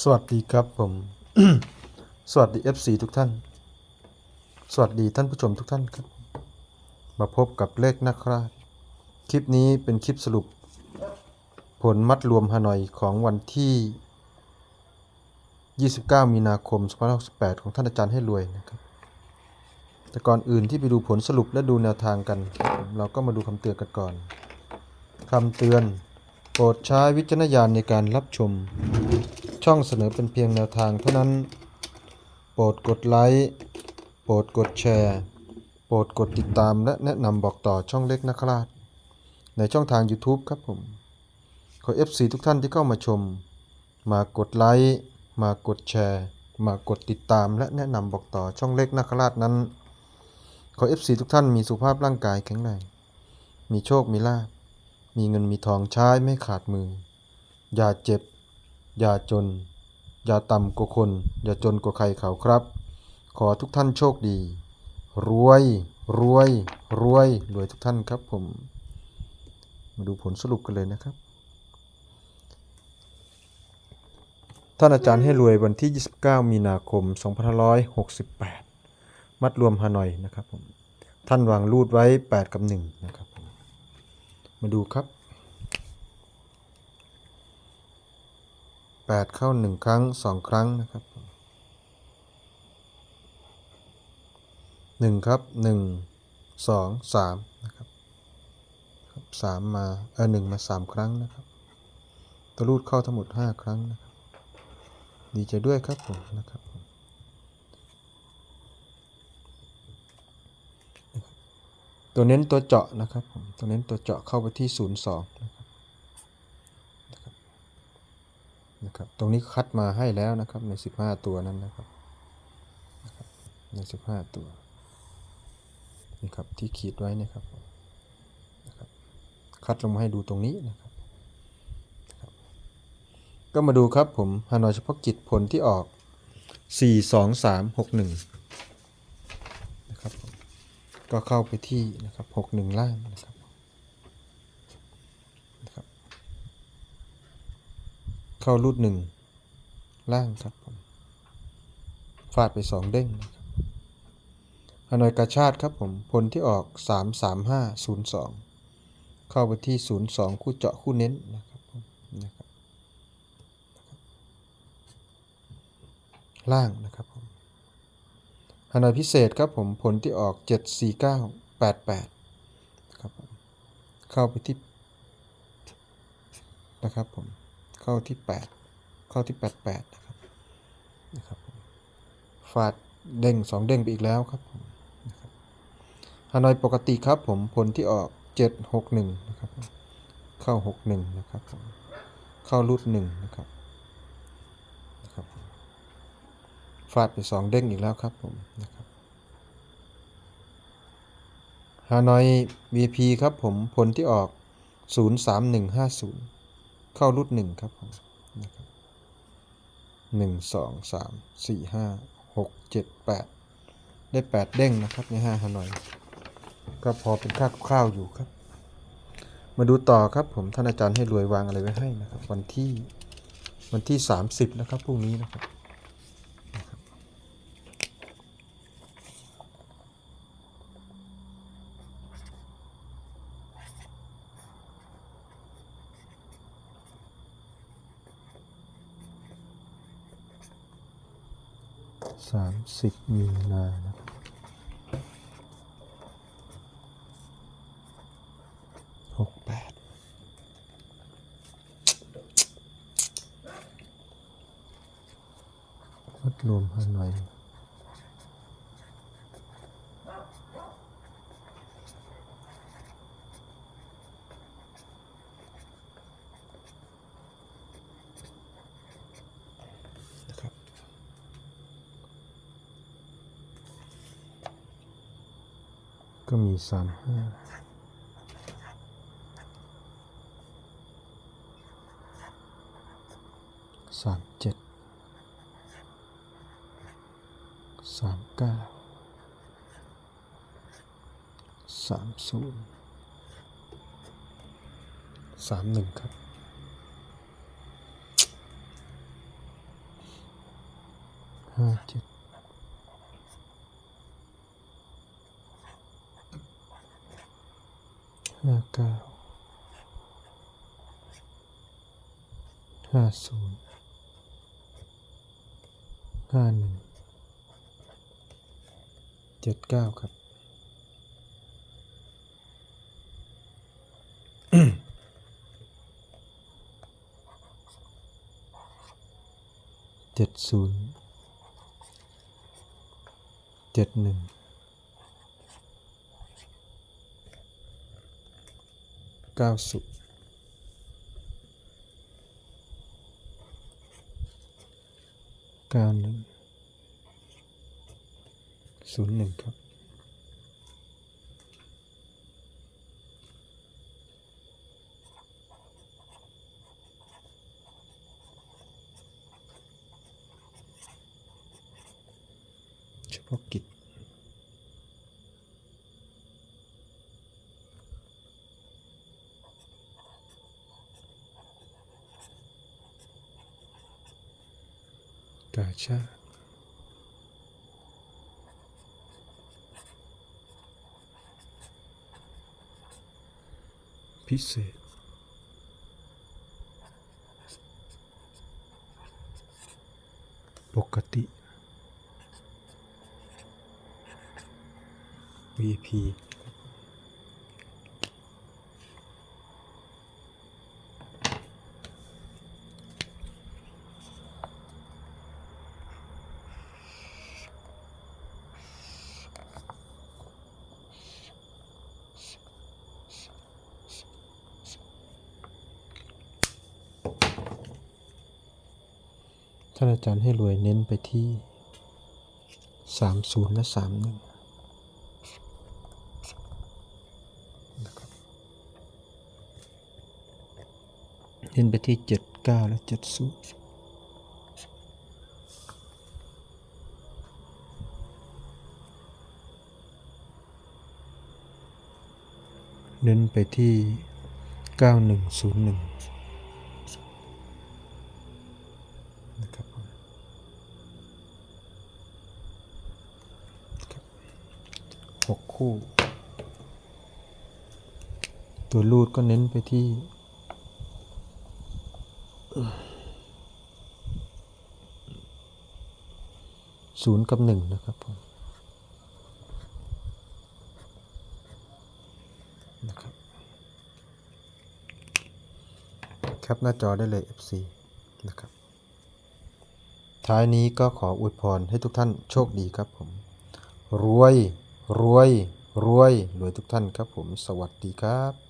สวัสดีครับผม สวัสดี FC ทุกท่าน สวัสดีท่านผู้ชมทุกท่านครับ มาพบกับเลขนักราชคลิปนี้เป็นคลิปสรุป ผลมัดรวมฮานอยของวันที่ 29 มีนาคม2568ของท่านอาจารย์ให้รวยนะครับ แต่ก่อนอื่นที่ไปดูผลสรุปและดูแนวทางกัน เราก็มาดูคำเตือนกันก่อนคำเตือน โปรดใช้วิจารณญาณในการรับชม ช่องเสนอเป็นเพียงแนวทางเท่านั้น โปรดกดไลค์ โปรดกดแชร์ โปรดกดติดตามและแนะนำบอกต่อช่องเล็กนักราชในช่องทาง YouTube ครับผม ขอ FC ทุกท่านที่เข้ามาชม มากดไลค์ มากดแชร์ มากดติดตามและแนะนำบอกต่อช่องเล็กนักราชนั้น ขอ FC ทุกท่านมีสุขภาพร่างกายแข็งแรง มีโชค มีลาภ มีเงินมีทองใช้ไม่ขาดมือ อย่าเจ็บ อย่าจน อย่าต่ำกว่าคน อย่าจนกว่าใครเขาครับ ขอทุกท่านโชคดี รวย รวย รวยรวยทุกท่านครับผม มาดูผลสรุปกันเลยนะครับ ท่านอาจารย์ให้รวยวันที่ 29 มีนาคม 2568 มัดรวมฮานอยนะครับผม ท่านวางรูดไว้ 8 กับ 1 นะครับผมมาดูครับ 8 เข้า 1 ครั้ง 2 ครั้งนะครับ 1 ครับ 1 2 3 นะครับสามมาเออหนึ่งมา 3 ครั้งนะครับตัวรูดเข้าทั้งหมด 5 ครั้งนะครับ ดีใจด้วยครับผมนะครับตัวเน้นตัวเจาะนะครับผมตัวเน้นตัวเจาะเข้าไปที่ 0 2 ครับตรงนี้คัดมาให้แล้วนะครับใน 15 ตัวนั้นนะครับ ใน 15 ตัวนี่ครับที่ขีดไว้นะครับนะครับ คัดลงมาให้ดูตรงนี้นะครับรบก็มาดูครับผมฮานอยเฉพาะกิจผลที่ออก 4 2 3 6 1 นะครับ ก็เข้าไปที่นะครับ 61 ล่างนะครับ เข้ารูดหนึ่งล่างครับผมฟาดไปสองเด้งนะครับฮานอยกาชาติครับผมผลที่ออกสามสามห้าศูนย์สองเข้าไปที่ศูนย์สองคู่เจาะคู่เน้นนะครับผมนะครับล่างนะครับผมฮานอยพิเศษครับผมผลที่ออกเจ็ดสี่เก้าแปดแปดครับผมเข้าไปที่นะครับผม เข้าที่8เข้าที่88นะครับนะครับฟาดเด้ง2เด้งไปอีกแล้วครับผมนะครับฮานอยปกติครับผมผลที่ออก761นะครับเข้า61นะครับผมเข้ารูด1นะครับนะครับฟาดไป2เด้งอีกแล้วครับผมนะครับฮานอย VP ครับผมผลที่ออก 03150 เข้ารูทหนึ่งครับผมนะครับหนึ่งสองสามสี่ห้าหกเจ็ดแปดได้แปดเด้งนะครับในห้าฮานอยก็พอเป็นค่าคร่าวๆอยู่ครับ มาดูต่อครับผมท่านอาจารย์ให้รวยวางอะไรไว้ให้นะครับ วันที่วันที่สามสิบนะครับพรุ่งนี้นะครับ สามสิบมีนานะครับหกแปดวัดรวมฮานอย ก็มีสามห้าสามเจ็ดสามเก้าสามศูนย์สามหนึ่งครับ ห้าเจ็ด ห้าเก้าห้าศูนย์ห้าหนึ่งเจ็ดเก้าครับเจ็ดศูนย์เจ็ดหนึ่ง เก้าสิบเก้าหนึ่งศูนย์หนึ่งครับเฉพาะกิจ กาชาติ พิเศษ ปกติ VP ท่านอาจารย์ให้รวยเน้นไปที่ 30 และ 31นะครับเน้นไปที่ 79 และ 70เน้นไปที่ 9101 นะครับผมครับหก คู่ ตัวรูดก็เน้นไปที่ศูนย์กับหนึ่งนะครับผมนะครับแคปหน้าจอได้เลย FC นะครับ ท้ายนี้ก็ขออวยพรให้ทุกท่านโชคดีครับผม รวย รวย รวย รวยทุกท่านครับผม สวัสดีครับ